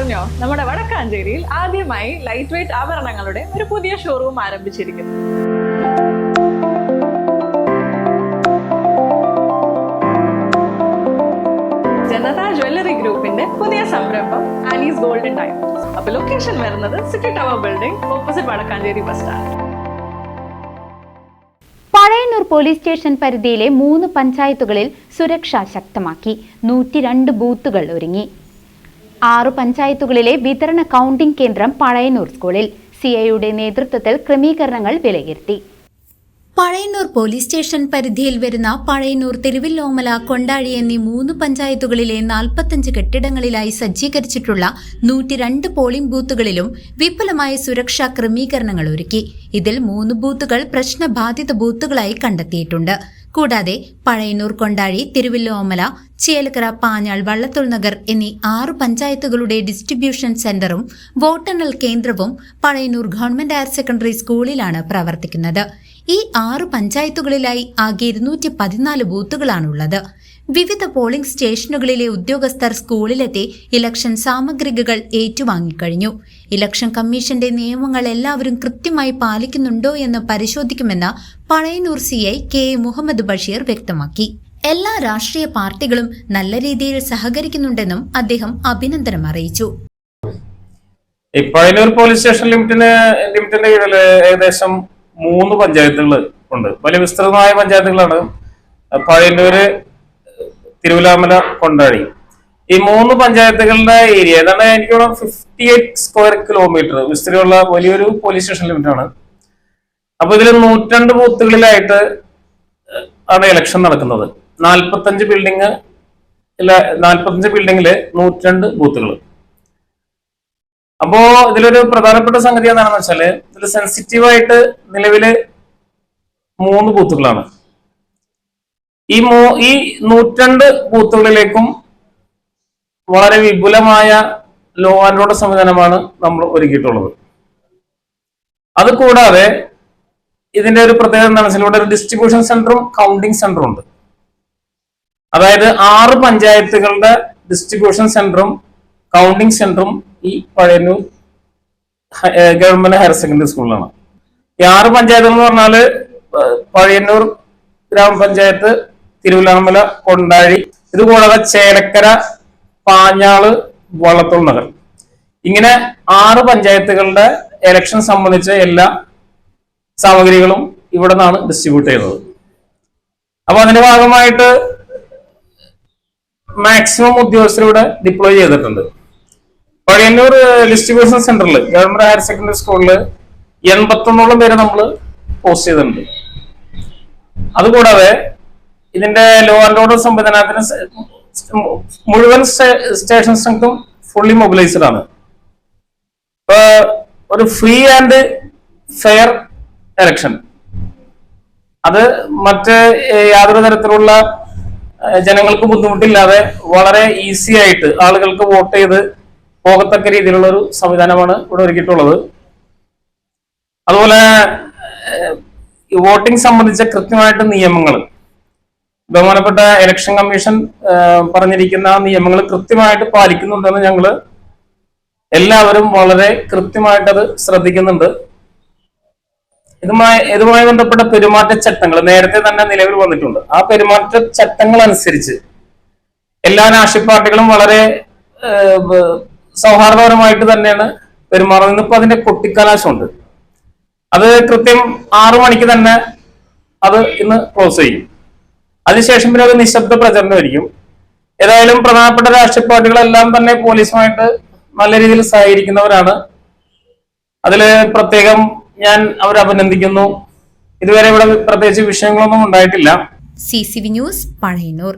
അറിഞ്ഞോ നമ്മുടെ വടക്കാഞ്ചേരിയിൽ ആദ്യമായി ലൈറ്റ് വെയിറ്റ് ആഭരണങ്ങളുടെ ഒരു പുതിയ ഷോറൂം ആരംഭിച്ചിരിക്കുന്നു. ജനതാ ജ്വല്ലറി ഗ്രൂപ്പിന്റെ പുതിയ സംരംഭം ആലീസ് ഗോൾഡൻ ടൈം അപ്പൊ ലൊക്കേഷൻ വരുന്നത് city tower building opposite Vadakkanchery bus stand Pazhayannur police station പരിധിയിലെ മൂന്ന് പഞ്ചായത്തുകളിൽ സുരക്ഷ ശക്തമാക്കി. നൂറ്റിരണ്ട് ബൂത്തുകൾ ഒരുങ്ങി. ആറു പഞ്ചായത്തുകളിലെ വിതരണ കൗണ്ടിംഗ് കേന്ദ്രം പഴയന്നൂർ സ്കൂളിൽ. സിഐയുടെ നേതൃത്വത്തിൽ ക്രമീകരണങ്ങൾ വിലയിരുത്തി. പഴയന്നൂർ പോലീസ് സ്റ്റേഷൻ പരിധിയിൽ വരുന്ന പഴയന്നൂർ തിരുവില്ലോമല കൊണ്ടാഴി എന്നീ മൂന്ന് പഞ്ചായത്തുകളിലെ നാൽപ്പത്തഞ്ച് കെട്ടിടങ്ങളിലായി സജ്ജീകരിച്ചിട്ടുള്ള നൂറ്റിരണ്ട് പോളിംഗ് ബൂത്തുകളിലും വിപുലമായ സുരക്ഷാ ക്രമീകരണങ്ങൾ ഒരുക്കി. ഇതിൽ മൂന്ന് ബൂത്തുകൾ പ്രശ്നബാധിത ബൂത്തുകളായി കണ്ടെത്തിയിട്ടുണ്ട്. കൂടാതെ പഴയന്നൂർ കൊണ്ടാഴി തിരുവില്ലോമല ചേലക്കര പാഞ്ഞാൾ വള്ളത്തോൾ നഗർ എന്നീ ആറ് പഞ്ചായത്തുകളുടെ ഡിസ്ട്രിബ്യൂഷൻ സെന്ററും വോട്ടെണ്ണൽ കേന്ദ്രവും പഴയന്നൂർ ഗവൺമെന്റ് ഹയർ സെക്കൻഡറി സ്കൂളിലാണ് പ്രവർത്തിക്കുന്നത്. ഈ ആറ് പഞ്ചായത്തുകളിലായി ആകെ ഇരുന്നൂറ്റി പതിനാല് ബൂത്തുകളാണുള്ളത്. വിവിധ പോളിംഗ് സ്റ്റേഷനുകളിലെ ഉദ്യോഗസ്ഥർ സ്കൂളിലെത്തി ഇലക്ഷൻ സാമഗ്രികൾ ഏറ്റുവാങ്ങിക്കഴിഞ്ഞു. ഇലക്ഷൻ കമ്മീഷന്റെ നിയമങ്ങൾ എല്ലാവരും കൃത്യമായി പാലിക്കുന്നുണ്ടോ എന്ന് പരിശോധിക്കുമെന്ന് Pazhayannur C I K Muhammad Basheer വ്യക്തമാക്കി. എല്ലാ രാഷ്ട്രീയ പാർട്ടികളും നല്ല രീതിയിൽ സഹകരിക്കുന്നുണ്ടെന്നും അദ്ദേഹം അഭിനന്ദനം അറിയിച്ചു. പഴയന്നൂർ പോലീസ് സ്റ്റേഷൻ ലിമിറ്റിന് ലിമിറ്റിന്റെ കീഴിൽ ഏകദേശം മൂന്ന് പഞ്ചായത്തുകൾ ഉണ്ട്. വലിയ വിസ്തൃതമായ പഞ്ചായത്തുകളാണ് പഴയന്നൂര് തിരുവിലാമല കൊണ്ടാടി. ഈ മൂന്ന് പഞ്ചായത്തുകളുടെ ഏരിയ ഏതാണ് എനിക്ക് ഫിഫ്റ്റി എയ്റ്റ് സ്ക്വയർ കിലോമീറ്റർ വിസ്തൃതിയുള്ള വലിയൊരു പോലീസ് സ്റ്റേഷൻ ലിമിറ്റ് ആണ് അപ്പൊ ഇതിൽ നൂറ്റണ്ട് ബൂത്തുകളിലായിട്ട് ആണ് ഇലക്ഷൻ നടക്കുന്നത്. നാൽപ്പത്തഞ്ച് ബിൽഡിങ് നാൽപ്പത്തഞ്ച് ബിൽഡിങ്ങിൽ നൂറ്റണ്ട് ബൂത്തുകൾ അപ്പോ ഇതിലൊരു പ്രധാനപ്പെട്ട സംഗതി എന്താണെന്ന് വെച്ചാൽ ഇതിൽ സെൻസിറ്റീവ് ആയിട്ട് നിലവിൽ മൂന്ന് ബൂത്തുകളാണ്. ഈ മൂ ഈ നൂറ്റണ്ട് ബൂത്തുകളിലേക്കും വളരെ വിപുലമായ ലോ ആൻഡ് ഓർഡർ സംവിധാനമാണ് നമ്മൾ ഒരുക്കിയിട്ടുള്ളത്. അത് കൂടാതെ ഇതിന്റെ ഒരു പ്രത്യേകത എന്താണെന്ന് വെച്ചാൽ ഇവിടെ ഒരു ഡിസ്ട്രിബ്യൂഷൻ സെന്ററും കൗണ്ടിങ് സെന്ററും ഉണ്ട്. അതായത് ആറ് പഞ്ചായത്തുകളുടെ ഡിസ്ട്രിബ്യൂഷൻ സെന്ററും കൗണ്ടിങ് സെന്ററും ഈ പഴയന്നൂർ ഗവൺമെന്റ് ഹയർ സെക്കൻഡറി സ്കൂളിലാണ്. ഈ ആറ് പഞ്ചായത്തുകൾ എന്ന് പറഞ്ഞാൽ പഴയന്നൂർ ഗ്രാമപഞ്ചായത്ത് തിരുവല്ലാമല കൊണ്ടാഴി ഇത് കൂടാതെ ചേലക്കര പാഞ്ഞാൾ വള്ളത്തോൾ നഗർ. ഇങ്ങനെ ആറ് പഞ്ചായത്തുകളുടെ എലക്ഷൻ സംബന്ധിച്ച എല്ലാ സാമഗ്രികളും ഇവിടെ നിന്നാണ് ഡിസ്ട്രിബ്യൂട്ട് ചെയ്തത് അപ്പൊ അതിന്റെ ഭാഗമായിട്ട് മാക്സിമം ഉദ്യോഗസ്ഥരിവിടെ ഡിപ്ലോയ് ചെയ്തിട്ടുണ്ട്. പഴയന്നൂർ ഡിസ്ട്രിബ്യൂഷൻ സെന്ററിൽ ഗവൺമെന്റ് ഹയർ സെക്കൻഡറി സ്കൂളിൽ എൺപത്തൊന്നോളം പേര് നമ്മൾ പോസ്റ്റ് ചെയ്തിട്ടുണ്ട്. അതുകൂടാതെ ഇതിന്റെ ലോ ആൻഡ് ഓർഡർ സംവിധാനത്തിന് മുഴുവൻ സ്റ്റേഷൻ സ്ട്രെങ്തും ഫുള്ളി മൊബിലൈസ്ഡ് ആണ്. ഇപ്പൊ ഒരു ഫ്രീ ആൻഡ് ഫെയർ എലക്ഷൻ അത് മറ്റ് യാതൊരു തരത്തിലുള്ള ജനങ്ങൾക്ക് ബുദ്ധിമുട്ടില്ലാതെ വളരെ ഈസി ആയിട്ട് ആളുകൾക്ക് വോട്ട് ചെയ്ത് പോകത്തക്ക രീതിയിലുള്ള ഒരു സംവിധാനമാണ് ഇവിടെ ഒരുക്കിയിട്ടുള്ളത്. അതുപോലെ വോട്ടിംഗ് സംബന്ധിച്ച കൃത്യമായിട്ട് നിയമങ്ങൾ ബഹുമാനപ്പെട്ട ഇലക്ഷൻ കമ്മീഷൻ പറഞ്ഞിരിക്കുന്ന നിയമങ്ങൾ കൃത്യമായിട്ട് പാലിക്കുന്നുണ്ടെന്ന് ഞങ്ങൾ എല്ലാവരും വളരെ കൃത്യമായിട്ട് അത് ശ്രദ്ധിക്കുന്നുണ്ട്. ഇതുമായി ഇതുമായി ബന്ധപ്പെട്ട പെരുമാറ്റച്ചട്ടങ്ങൾ നേരത്തെ തന്നെ നിലവിൽ വന്നിട്ടുണ്ട്. ആ പെരുമാറ്റച്ചട്ടങ്ങൾ അനുസരിച്ച് എല്ലാ രാഷ്ട്രീയ പാർട്ടികളും വളരെ സൗഹാർദ്ദപരമായിട്ട് തന്നെയാണ് പെരുമാറുന്നത്. ഇന്നിപ്പോ അതിന്റെ കൊട്ടിക്കലാശമുണ്ട്. അത് കൃത്യം ആറു മണിക്ക് തന്നെ അത് ഇന്ന് ക്ലോസ് ചെയ്യും. അതിനുശേഷം പിന്നെ അത് നിശബ്ദ പ്രചരണമായിരിക്കും. ഏതായാലും പ്രധാനപ്പെട്ട രാഷ്ട്രീയ പാർട്ടികളെല്ലാം തന്നെ പോലീസുമായിട്ട് നല്ല രീതിയിൽ സഹകരിക്കുന്നവരാണ്. അതിൽ പ്രത്യേകം ഞാൻ അവരെ അഭിനന്ദിക്കുന്നു. ഇതുവരെ ഇവിടെ പ്രത്യേകിച്ച് വിഷയങ്ങളൊന്നും ഉണ്ടായിട്ടില്ല. C C V news Pazhayannur.